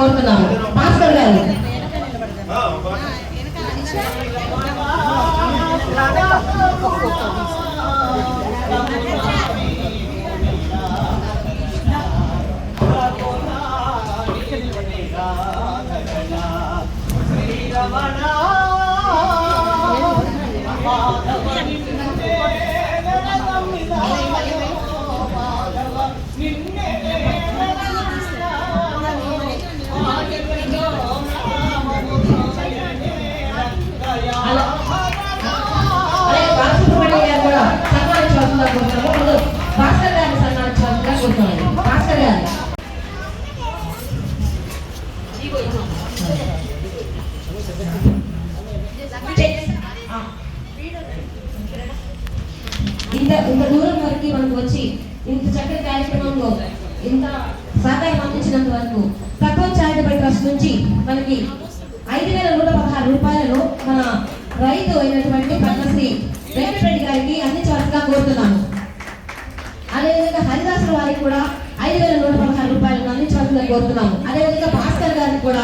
కోరుతున్నాము భాస్కర్ గారు అలా ఇంత ఇంత దూరం వరకు మనకు వచ్చి ఇంత చక్కటి కార్యక్రమంలో ఇంత సహకారం అందించినంత వరకు తక్కువ చారిటబుల్ ట్రస్ట్ నుంచి మనకి ఐదు వేల నూట పదహారు రూపాయలను మన రైతు అయినటువంటి పద్మశ్రీ వెంకటరెడ్డి గారికి అందించవలసిగా కోరుతున్నాను అదేవిధంగా హరిదాసుల కూడా ఐదు వేల నూట పదహారు రూపాయలను అందించవలసిందని కోరుతున్నాము. అదేవిధంగా భాస్కర్ గారికి కూడా